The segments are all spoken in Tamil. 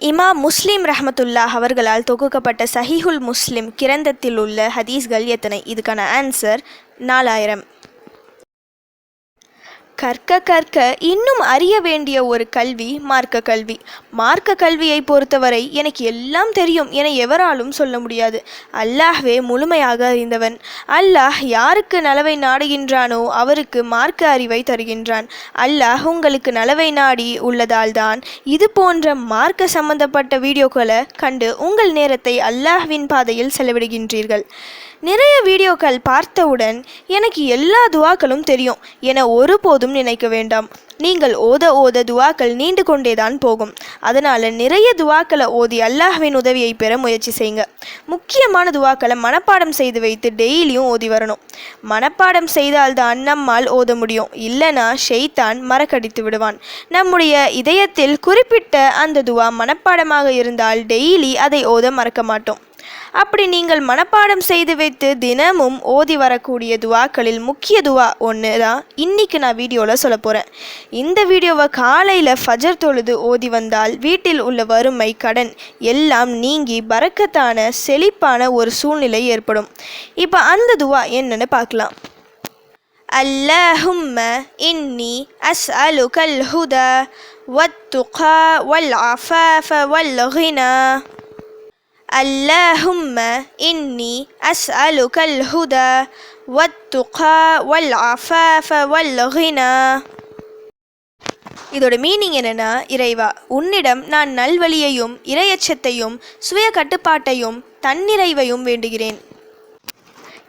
இமாம் முஸ்லீம் ரஹமத்துல்லாஹ் அவர்களால் தொகுக்கப்பட்ட சஹிஹுல் முஸ்லிம் கிரந்தத்தில் உள்ள ஹதீஸ்கள் எத்தனை? இதுக்கான ஆன்சர் நாலாயிரம். கற்க கற்க இன்னும் அறிய வேண்டிய ஒரு கல்வி மார்க்க கல்வி. மார்க்க கல்வியை பொறுத்தவரை எனக்கு எல்லாம் தெரியும் என எவராலும் சொல்ல முடியாது. அல்லாஹ்வே முழுமையாக அறிந்தவன். அல்லாஹ் யாருக்கு நலவை நாடுகின்றானோ அவருக்கு மார்க்க அறிவை தருகின்றான். அல்லாஹ் உங்களுக்கு நலவை நாடி உள்ளதால்தான். இது போன்ற மார்க்க சம்பந்தப்பட்ட வீடியோக்களை கண்டு உங்கள் நேரத்தை அல்லாஹ்வின் பாதையில் செலவிடுகின்றீர்கள். நிறைய வீடியோக்கள் பார்த்தவுடன் எனக்கு எல்லா துவாக்களும் தெரியும் என ஒருபோதும் நினைக்க வேண்டாம். நீங்கள் ஓத ஓத துவாக்கள் நீண்டு கொண்டேதான் போகும். அதனால் நிறைய துவாக்களை ஓதி அல்லாஹ்வின் உதவியை பெற முயற்சி செய்யுங்க. முக்கியமான துவாக்களை மனப்பாடம் செய்து வைத்து டெய்லியும் ஓதி வரணும். மனப்பாடம் செய்தால்தான் நம்மால் ஓத முடியும். இல்லைனா ஷெய்தான் மறக்கடித்து விடுவான். நம்முடைய இதயத்தில் குறிப்பிட்ட அந்த துவா மனப்பாடமாக இருந்தால் டெய்லி அதை ஓத மறக்க மாட்டோம். அப்படி நீங்கள் மனப்பாடம் செய்து வைத்து தினமும் ஓதி வரக்கூடிய துவாக்களில் முக்கிய துவா ஒன்று தான் இன்றைக்கி நான் வீடியோவில் சொல்ல போகிறேன் இந்த வீடியோவை காலையில் ஃபஜர் தொழுது ஓதி வந்தால் வீட்டில் உள்ள வறுமை கடன் எல்லாம் நீங்கி பறக்கத்தான செழிப்பான ஒரு சூழ்நிலை ஏற்படும் இப்போ அந்த துவா என்னன்னு பார்க்கலாம் اللهم إني أسألك الهدى والتقى والعفاف والغنى اللهم إني أسألك الهدى والتقى والعفاف والغنى இதோட மீனிங் என்னன்னா இறைவா உன்னிடம் நான் நல்வழியையும் இரையச்சத்தையும் சுய கட்டுப்பாட்டையும் தன்னிறைவையும் வேண்டுகிறேன்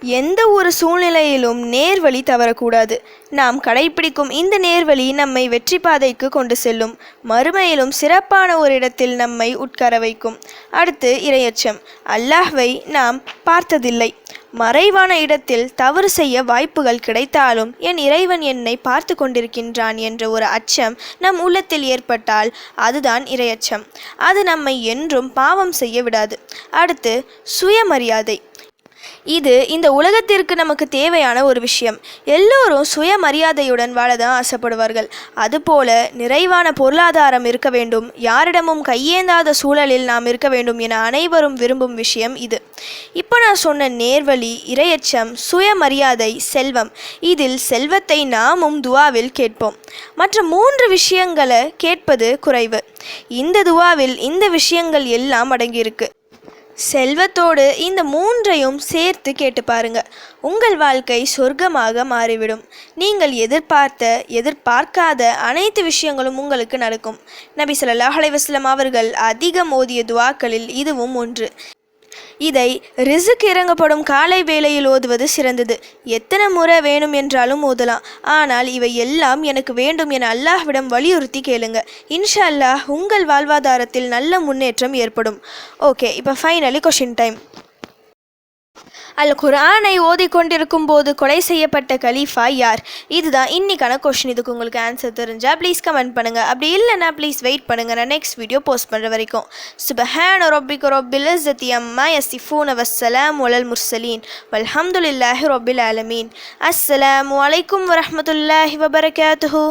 எந்த ஒரு சூழ்நிலையிலும் நேர்வழி தவறக்கூடாது. நாம் கடைபிடிக்கும் இந்த நேர்வழி நம்மை வெற்றி பாதைக்கு கொண்டு செல்லும். மறுமையிலும் சிறப்பான ஒரு இடத்தில் நம்மை உட்கார வைக்கும். அடுத்து இரையச்சம். அல்லாஹ்வை நாம் பார்த்ததில்லை. மறைவான இடத்தில் தவறு செய்ய வாய்ப்புகள் கிடைத்தாலும் என் இறைவன் என்னை பார்த்து கொண்டிருக்கின்றான் என்ற ஒரு அச்சம் நம் உள்ளத்தில் ஏற்பட்டால் அதுதான் இரையச்சம். அது நம்மை என்றும் பாவம் செய்ய விடாது. அடுத்து சுயமரியாதை. இது இந்த உலகத்திற்கு நமக்கு தேவையான ஒரு விஷயம். எல்லோரும் சுயமரியாதையுடன் வாழ தான் ஆசைப்படுவார்கள். அதுபோல நிறைவான பொருளாதாரம் இருக்க வேண்டும். யாரிடமும் கையேந்தாத சூழலில் நாம் இருக்க வேண்டும் என அனைவரும் விரும்பும் விஷயம் இது. இப்போ நான் சொன்ன நேர்வழி இரையச்சம் சுயமரியாதை செல்வம். இதில் செல்வத்தை நாமும் துவாவில் கேட்போம். மற்ற மூன்று விஷயங்களை கேட்பது குறைவு. இந்த துவாவில் இந்த விஷயங்கள் எல்லாம் அடங்கியிருக்கு. செல்வத்தோடு இந்த மூன்றையும் சேர்த்து கேட்டு பாருங்க உங்கள் வாழ்க்கை சொர்க்கமாக மாறிவிடும். நீங்கள் எதிர்பார்த்த எதிர்பார்க்காத அனைத்து விஷயங்களும் உங்களுக்கு நடக்கும். நபி ஸல்லல்லாஹு அலைஹி அவர்கள் அதிகம் ஓதிய துவாக்களில் இதுவும் ஒன்று. இதை ரிசுக் இறங்கப்படும் காலை வேளையில் ஓதுவது சிறந்தது. எத்தனை முறை வேணும் என்றாலும் ஓதலாம். ஆனால் இவை எல்லாம் எனக்கு வேண்டும் என அல்லாஹ்விடம் வலியுறுத்தி கேளுங்க. இன்ஷா அல்லாஹ் உங்கள் வாழ்வாதாரத்தில் நல்ல முன்னேற்றம் ஏற்படும். ஓகே இப்போ ஃபைனலி கொஷின் டைம் அல் குர்ஆனை ஓதிக்கொண்டிருக்கும் போது கொலை செய்யப்பட்ட கலீஃபா யார்? இதுதான் இன்னைக்கான கொஷின் இதுக்கு உங்களுக்கு ஆன்சர் தெரிஞ்சால் ப்ளீஸ் கமெண்ட் பண்ணுங்கள் அப்படி இல்லைன்னா ப்ளீஸ் வெயிட் பண்ணுங்கள் நான் நெக்ஸ்ட் வீடியோ போஸ்ட் பண்ணுற வரைக்கும். சுபஹான் ரொபிக் ரொபில் இஸ்ஸத்தி அம்மா யசிஃபூன் வசலாம் வலல் முர்சலீன் வல்ஹம்துலில்லாஹி ரொபில் ஆலமீன். அஸ்ஸலாம் வலைக்கும் வரமத்துல்லாஹி வபரகாத்துஹு.